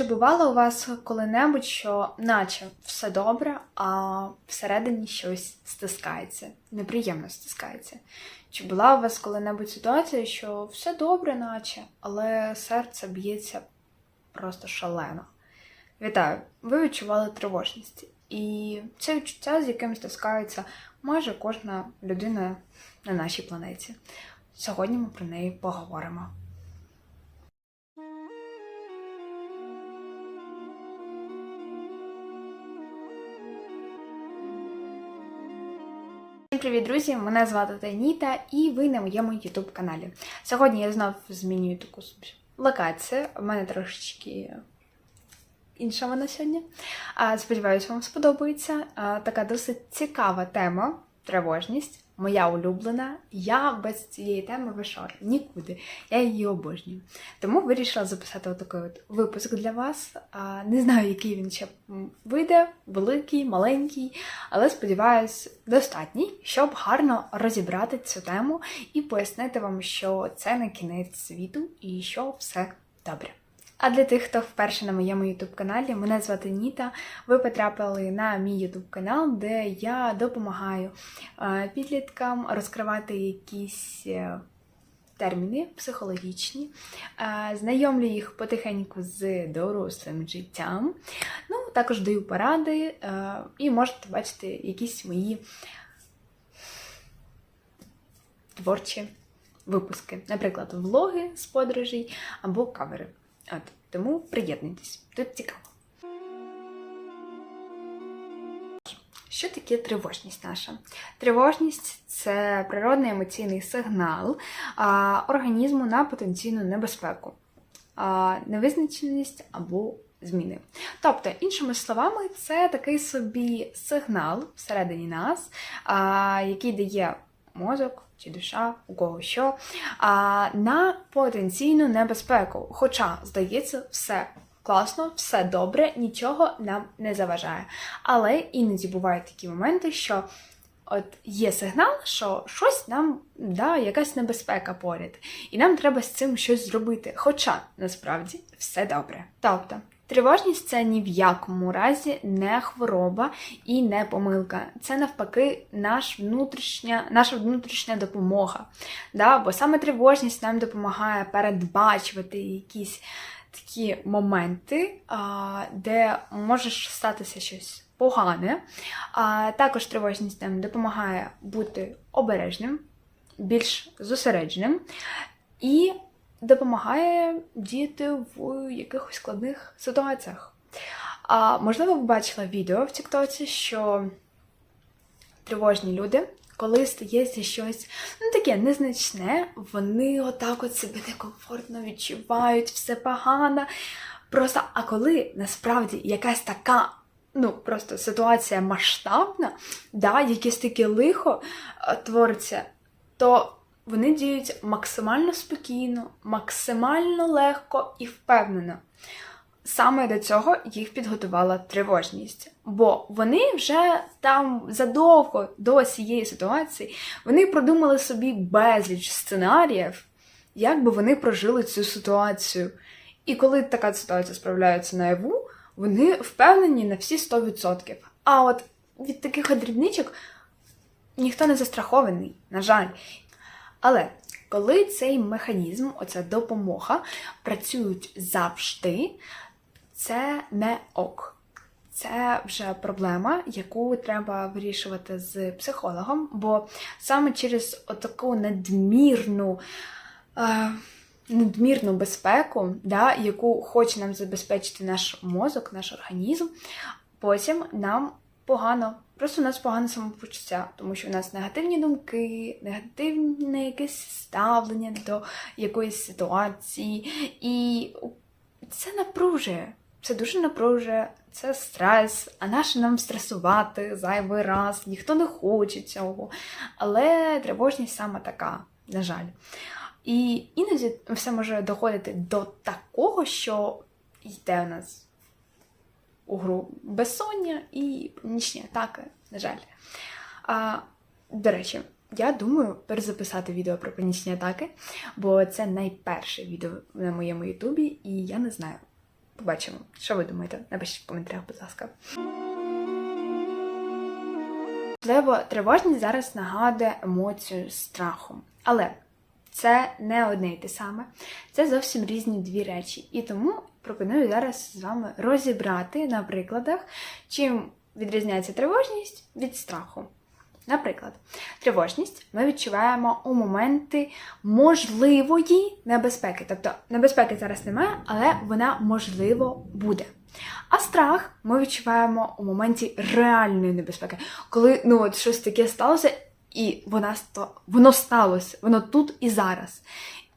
Чи бувало у вас коли-небудь, що наче все добре, а всередині щось стискається, неприємно стискається? Чи була у вас коли-небудь ситуація, що все добре, наче, але серце б'ється просто шалено? Вітаю! Ви відчували тривожність. І це відчуття, з яким стискається майже кожна людина на нашій планеті. Сьогодні ми про неї поговоримо. Привіт, друзі! Мене звати Таніта, і ви на моєму youtube каналі. Сьогодні я знов змінюю таку локацію. У мене трошечки інша вона сьогодні. Сподіваюся, вам сподобається. Така досить цікава тема тривожність. Моя улюблена. Я без цієї теми вишор нікуди. Я її обожнюю. Тому вирішила записати отакий от випуск для вас. Не знаю, який він ще вийде, великий, маленький, але сподіваюсь, достатній, щоб гарно розібрати цю тему і пояснити вам, що це не кінець світу і що все добре. А для тих, хто вперше на моєму youtube каналі, мене звати Ніта. Ви потрапили на мій youtube канал, де я допомагаю е, підліткам розкривати якісь е, терміни психологічні, е, знайомлю їх потихеньку з дорослим життям. Ну, також даю поради і можете бачити якісь мої творчі випуски, наприклад, влоги з подорожей або кавери. От, тому приєднуйтесь, тут цікаво. Що таке тривожність наша? Тривожність це природний емоційний сигнал а, організму на потенційну небезпеку, а, невизначеність або зміни. Тобто, іншими словами, це такий собі сигнал всередині нас, а, який дає мозок чи душа, у кого що, а, на потенційну небезпеку. Хоча, здається, все класно, все добре, нічого нам не заважає. Але іноді бувають такі моменти, що от є сигнал, що щось нам да, якась небезпека поряд, і нам треба з цим щось зробити. Хоча насправді все добре. Тобто. Тривожність це ні в якому разі не хвороба і не помилка. Це навпаки наш внутрішня, наша внутрішня допомога. Да? Бо саме тривожність нам допомагає передбачувати якісь такі моменти, де може статися щось погане. А, Також тривожність нам допомагає бути обережним, більш зосередженим. І допомагає діяти в якихось складних ситуаціях. А можливо, ви бачили відео в Тіктоці, що тривожні люди, коли стається щось ну таке незначне, вони отак от себе некомфортно відчувають, все погано. Просто, а коли насправді якась така. Ну, просто ситуація масштабна, да, якесь таке лихо е, твориться, то вони діють максимально спокійно, максимально легко і впевнено. Саме до цього їх підготувала тривожність. Бо вони вже там задовго до цієї ситуації вони продумали собі безліч сценаріїв, як би вони прожили цю ситуацію. І коли така ситуація справляється наяву, вони впевнені на всі 100%. А от від таких дрібничок ніхто не застрахований, на жаль. Але коли цей механізм, оця допомога, працюють завжди, це не ок. Це вже проблема, яку треба вирішувати з психологом, бо саме через таку надмірну. Е, Надмірну безпеку, да, яку хоче нам забезпечити наш мозок, наш організм, потім нам погано. Просто у нас погане самопочуття, тому що у нас негативні думки, негативне якесь ставлення до якоїсь ситуації. І це напружує. Це дуже напружує, це стрес, а наше нам стресувати зайвий раз, ніхто не хоче цього. Але тривожність саме така, на жаль. І іноді все може доходити до такого, що йде у нас у гру безсоння і нічні атаки, на жаль. А, До речі, я думаю перезаписати відео про панічні атаки, бо це найперше відео на моєму Ютубі, і я не знаю. Побачимо, що ви думаєте. Напишіть в коментарях, будь ласка. Можливо, тривожність зараз нагадує емоцію страху. Але це не одне й те саме. Це зовсім різні дві речі. І тому пропоную зараз з вами розібрати на прикладах, чим відрізняється тривожність від страху. Наприклад, тривожність ми відчуваємо у моменти можливої небезпеки. Тобто небезпеки зараз немає, але вона можливо буде. А страх ми відчуваємо у моменті реальної небезпеки, коли ну от щось таке сталося, і вона воно сталося, воно тут і зараз.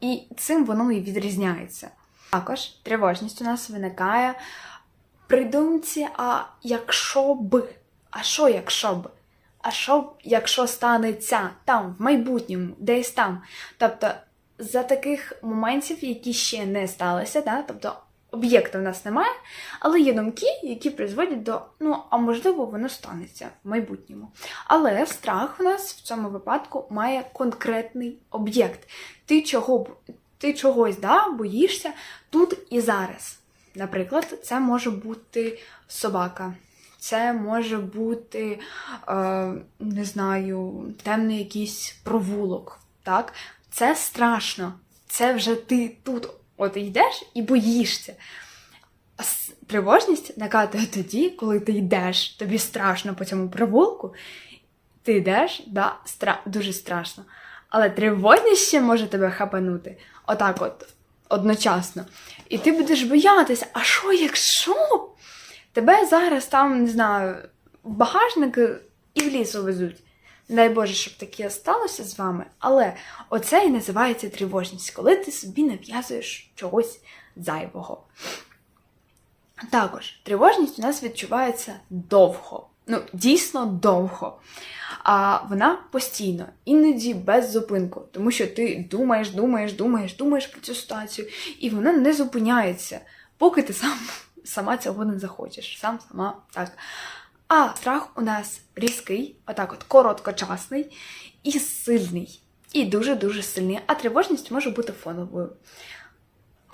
І цим воно і відрізняється. Також тривожність у нас виникає при думці, а якщо б, а що якщо б? А що якщо станеться там, в майбутньому, десь там. Тобто, за таких моментів, які ще не сталися, да? тобто об'єкта в нас немає, але є думки, які призводять до, ну, а можливо, воно станеться в майбутньому. Але страх у нас в цьому випадку має конкретний об'єкт. Ти чого ти чогось да, боїшся тут і зараз. Наприклад, це може бути собака. Це може бути, е, не знаю, темний якийсь провулок. Так? Це страшно. Це вже ти тут от йдеш і боїшся. Тривожність накатує тоді, коли ти йдеш, тобі страшно по цьому провулку. Ти йдеш, да, стра... дуже страшно. Але тривожність ще може тебе хапанути. Отак от, одночасно. І ти будеш боятися, а що якщо? Тебе зараз там, не знаю, багажник і в ліс увезуть. Дай Боже, щоб таке сталося з вами, але оце і називається тривожність, коли ти собі нав'язуєш чогось зайвого. Також тривожність у нас відчувається довго. Ну, дійсно довго. А вона постійно, іноді без зупинку, тому що ти думаєш, думаєш, думаєш, думаєш про цю ситуацію, і вона не зупиняється, поки ти сам сама цього не захочеш. Сам сама так. А страх у нас різкий, отак от короткочасний і сильний. І дуже-дуже сильний. А тривожність може бути фоновою.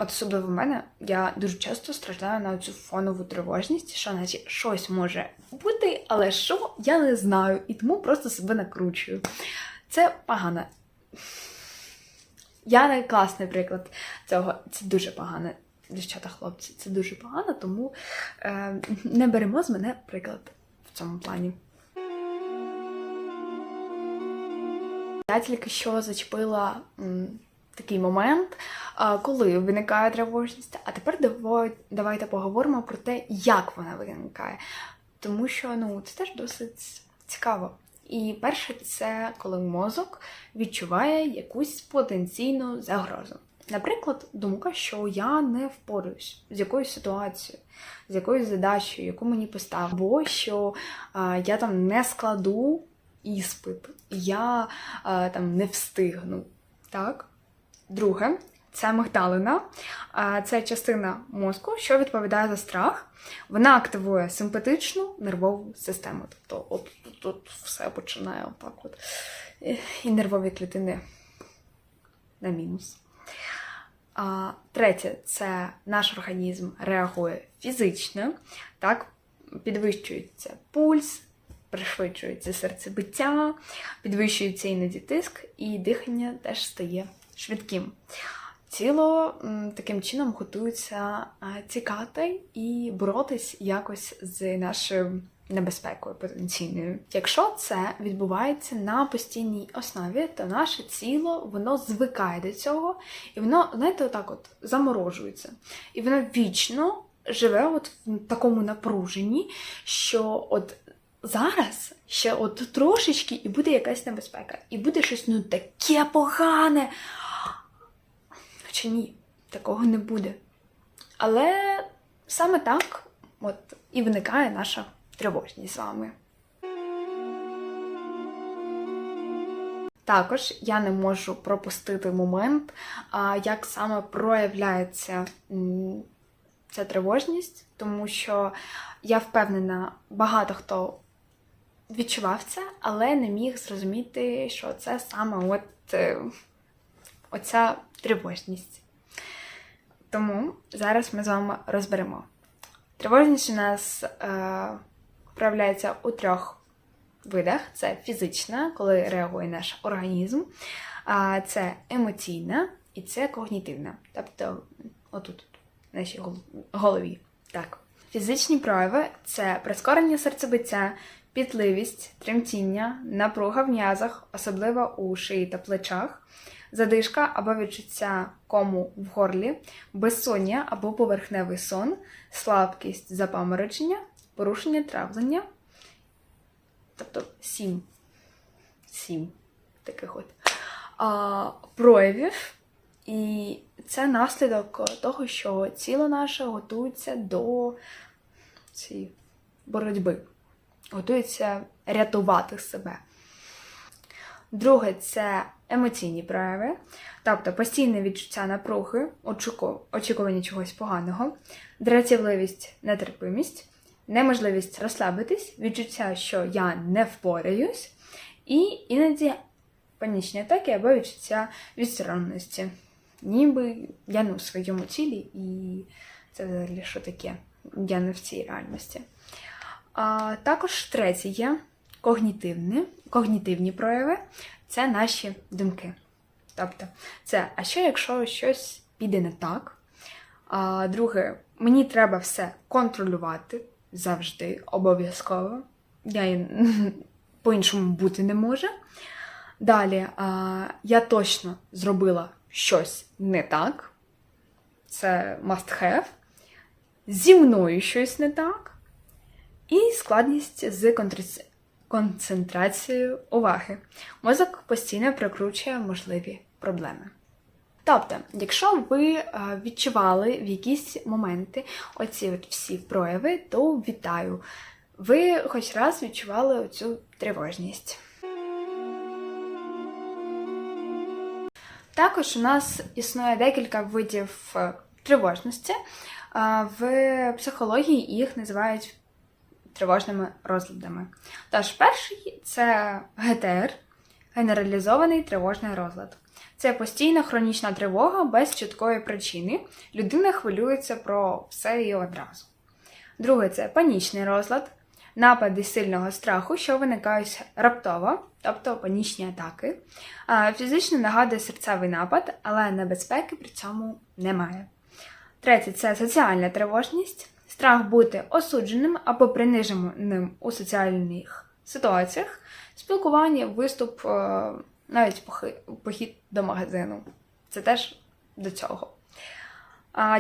От особливо в мене я дуже часто страждаю на цю фонову тривожність, що наче щось може бути, але що я не знаю, і тому просто себе накручую. Це погано. Я не класний приклад цього. Це дуже погано. Дівчата, хлопці, це дуже погано, тому е, не беремо з мене приклад в цьому плані. Я тільки що зачепила м, такий момент, коли виникає тривожність. А тепер давайте поговоримо про те, як вона виникає. Тому що ну, це теж досить цікаво. І перше, це коли мозок відчуває якусь потенційну загрозу. Наприклад, думка, що я не впораюсь з якоюсь ситуацією, з якоюсь задачею, яку мені поставили, або що а, я там не складу іспит, я а, там не встигну. Так? Друге, це амигдалина. А, Це частина мозку, що відповідає за страх. Вона активує симпатичну нервову систему. Тобто, от тут, все починає отак от. І нервові клітини на мінус. А, третє, це наш організм реагує фізично, так, підвищується пульс, пришвидшується серцебиття, підвищується іноді тиск, і дихання теж стає швидким. Тіло таким чином готується тікати і боротись якось з нашою небезпекою потенційною. Якщо це відбувається на постійній основі, то наше тіло воно звикає до цього, і воно, знаєте, отак от заморожується. І воно вічно живе от в такому напруженні, що от зараз ще от трошечки і буде якась небезпека, і буде щось ну таке погане. Чи ні, такого не буде. Але саме так от і виникає наша тривожність з вами. Також я не можу пропустити момент, як саме проявляється ця тривожність, тому що я впевнена, багато хто відчував це, але не міг зрозуміти, що це саме от е, оця тривожність. Тому зараз ми з вами розберемо. Тривожність у нас е, проявляється у трьох видах: це фізична, коли реагує наш організм, а це емоційна і це когнітивна. Тобто, отут, в нашій голові. Так. Фізичні прояви це прискорення серцебиття, пітливість, тремтіння, напруга в м'язах, особливо у шиї та плечах, задишка або відчуття кому в горлі, безсоння або поверхневий сон, слабкість, запаморочення, порушення травлення. Тобто сім. Сім таких от а, проявів. І це наслідок того, що тіло наше готується до цієї боротьби, готується рятувати себе. Друге це емоційні прояви, тобто постійне відчуття напруги, очікування чогось поганого, дратівливість, нетерпимість, неможливість розслабитись, відчуття, що я не впораюсь, і іноді панічні атаки або відчуття відстороненості. Ніби я не у своєму тілі, і це взагалі що таке? Я не в цій реальності. А, також третє когнітивні, когнітивні прояви це наші думки. Тобто, це а що, якщо щось піде не так? А, друге, мені треба все контролювати завжди, обов'язково. Я по-іншому бути не може. Далі, а, я точно зробила щось не так. Це must have. Зі мною щось не так. І складність з контр- концентрацією уваги. Мозок постійно прикручує можливі проблеми. Тобто, якщо ви е, відчували в якісь моменти оці от всі прояви, то вітаю. Ви хоч раз відчували оцю тривожність. Також у нас існує декілька видів е, тривожності. Е, В психології їх називають тривожними розладами. Тож перший це ГТР генералізований тривожний розлад. Це постійна хронічна тривога без чіткої причини. Людина хвилюється про все і одразу. Друге це панічний розлад, напади сильного страху, що виникають раптово, тобто панічні атаки. Фізично нагадує серцевий напад, але небезпеки при цьому немає. Третє це соціальна тривожність, страх бути осудженим або приниженим у соціальних ситуаціях, спілкування, виступ, е, навіть похід до магазину. Це теж до цього.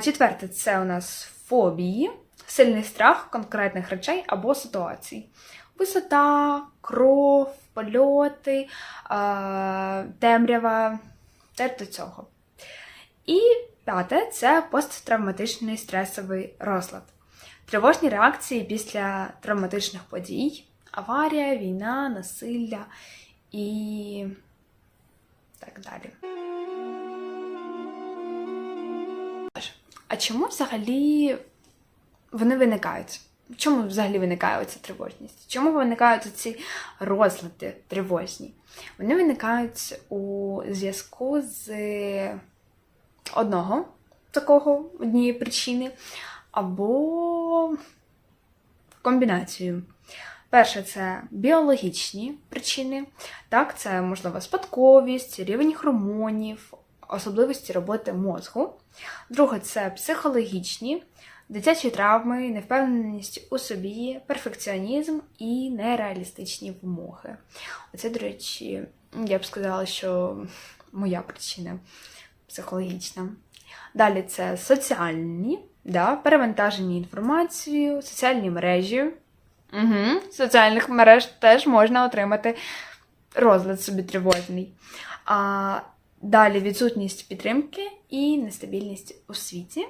Четверте це у нас фобії, сильний страх конкретних речей або ситуацій. Висота, кров, польоти, темрява, теж до цього. І п'яте це посттравматичний стресовий розлад. Тривожні реакції після травматичних подій, аварія, війна, насилля і так далі. А чому взагалі вони виникають? Чому взагалі виникає ця тривожність? Чому виникають ці розлади тривожні? Вони виникають у зв'язку з одного такого однієї причини, або комбінацією. Перше це біологічні причини, так, це можливо спадковість, рівень гормонів, особливості роботи мозку. Друге це психологічні, дитячі травми, невпевненість у собі, перфекціонізм і нереалістичні вимоги. Оце, до речі, я б сказала, що моя причина психологічна. Далі це соціальні, да, перевантажені інформацією, соціальні мережі. Угу. З соціальних мереж теж можна отримати розлад собі тривожний. А, далі відсутність підтримки і нестабільність у світі.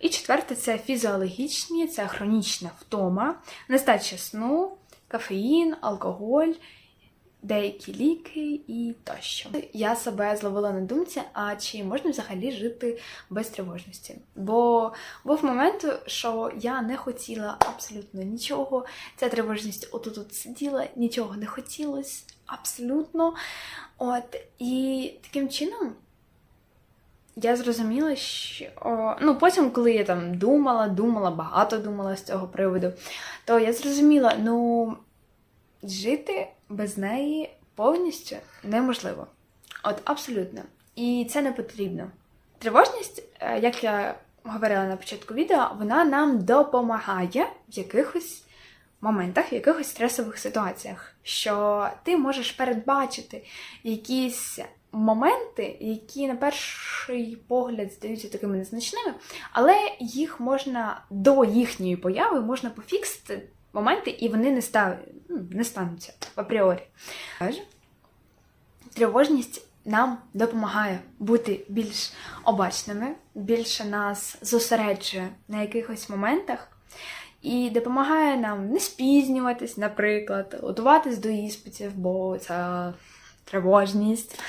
І четверте це фізіологічні, це хронічна втома, нестача сну, кафеїн, алкоголь, деякі ліки і тощо. Я себе зловила на думці, а чи можна взагалі жити без тривожності? Бо був момент, що я не хотіла абсолютно нічого. Ця тривожність отут от сиділа, нічого не хотілося абсолютно. От, і таким чином я зрозуміла, що ну потім, коли я там думала, думала, багато думала з цього приводу, то я зрозуміла, ну жити без неї повністю неможливо. От абсолютно. І це не потрібно. Тривожність, е, як я говорила на початку відео, вона нам допомагає в якихось моментах, в якихось стресових ситуаціях, що ти можеш передбачити якісь моменти, які на перший погляд здаються такими незначними, але їх можна до їхньої появи можна пофіксити моменти, і вони не став, ну, не стануться апріорі. Тривожність нам допомагає бути більш обачними, більше нас зосереджує на якихось моментах. І допомагає нам не спізнюватись, наприклад, готуватись до іспитів, бо це тривожність.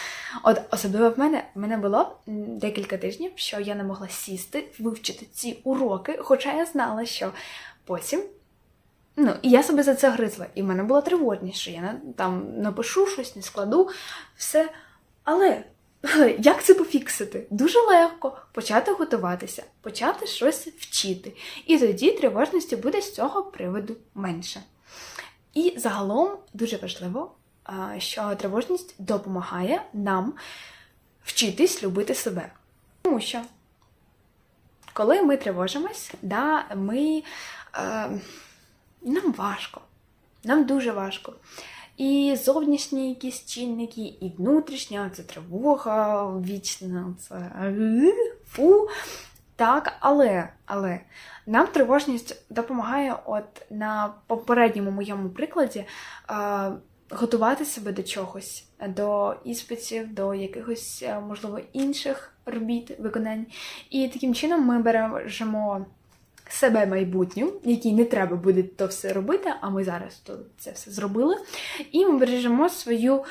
От особливо в мене в мене було декілька тижнів, що я не могла сісти, вивчити ці уроки, хоча я знала, що потім. Ну, і я себе за це гризла. І в мене було тривожність, що я там напишу щось, не складу, все. Але як це пофіксити? Дуже легко почати готуватися, почати щось вчити. І тоді тривожності буде з цього приводу менше. І загалом дуже важливо, що тривожність допомагає нам вчитись любити себе. Тому що, коли ми тривожимось, да, ми, е, нам важко, нам дуже важко. І зовнішні якісь чинники, і внутрішня це тривога, вічна це фу. Так, але але нам тривожність допомагає, от на попередньому моєму прикладі, е, готувати себе до чогось, до іспитів, до якихось, е, можливо, інших робіт, виконань. І таким чином ми бережемо себе майбутню, якій не треба буде то все робити, а ми зараз то це все зробили. І ми бережемо свою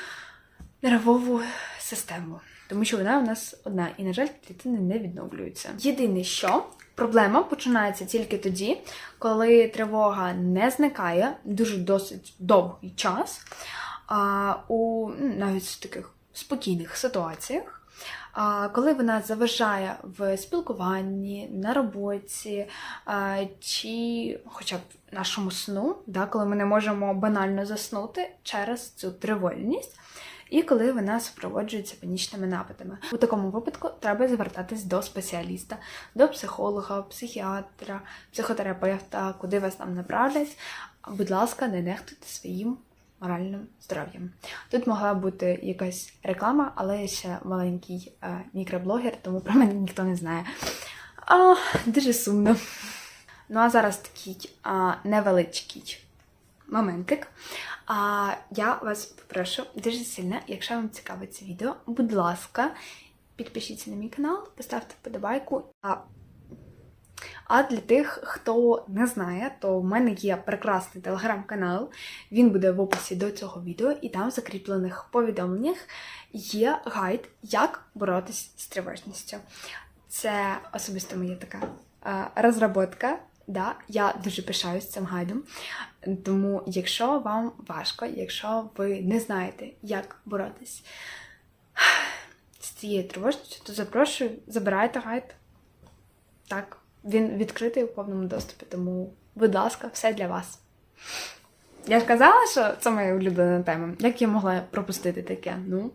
нервову систему. Тому що вона у нас одна, і, на жаль, клітини не відновлюються. Єдине, що проблема починається тільки тоді, коли тривога не зникає дуже досить довгий час, а у ну, навіть в таких спокійних ситуаціях. Коли вона заважає в спілкуванні, на роботі чи хоча б нашому сну, коли ми не можемо банально заснути через цю тривожність, і коли вона супроводжується панічними нападами. У такому випадку треба звертатись до спеціаліста, до психолога, психіатра, психотерапевта, куди вас там направлять. Будь ласка, не нехтуйте своїм моральним здоров'ям. Тут могла бути якась реклама, але я ще маленький е, мікроблогер, тому про мене ніхто не знає. А, Дуже сумно. Ну, а зараз такий а, невеличкий моментик. А я вас попрошу дуже сильно, якщо вам цікаве це відео, будь ласка, підпишіться на мій канал, поставте вподобайку. А для тих, хто не знає, то в мене є прекрасний телеграм-канал, він буде в описі до цього відео, і там в закріплених повідомленнях є гайд, як боротись з тривожністю. Це особисто моя така а, розроботка. Да, Я дуже пишаюсь цим гайдом. Тому, якщо вам важко, якщо ви не знаєте, як боротись з цією тривожністю, то запрошую, забирайте гайд. Так. Він відкритий у повному доступі, тому, будь ласка, все для вас. Я ж казала, що це моя улюблена тема. Як я могла пропустити таке? Ну,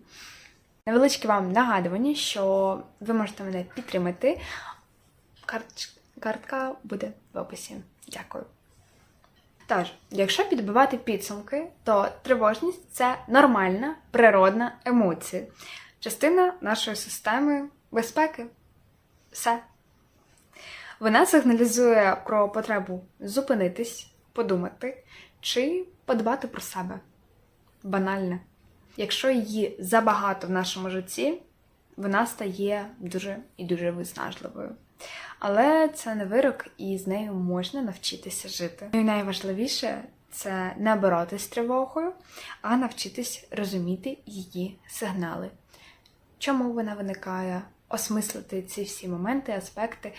невеличке вам нагадування, що ви можете мене підтримати. Карт... Картка буде в описі. Дякую. Тож, якщо підбивати підсумки, то тривожність це нормальна природна емоція, частина нашої системи безпеки. Все. Вона сигналізує про потребу зупинитись, подумати чи подбати про себе. Банальне. Якщо її забагато в нашому житті, вона стає дуже і дуже виснажливою. Але це не вирок, і з нею можна навчитися жити. Ну і найважливіше це не боротися з тривогою, а навчитись розуміти її сигнали. Чому вона виникає? Осмислити ці всі моменти, аспекти,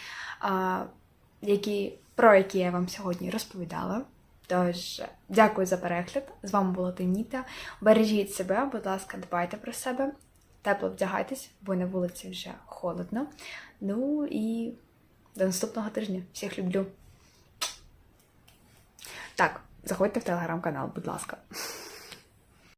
які, про які я вам сьогодні розповідала. Тож, дякую за перегляд. З вами була Теніта. Бережіть себе, будь ласка, дбайте про себе. тепло вдягайтесь, бо на вулиці вже холодно. Ну і до наступного тижня. Всіх люблю. Так, заходьте в телеграм-канал, будь ласка.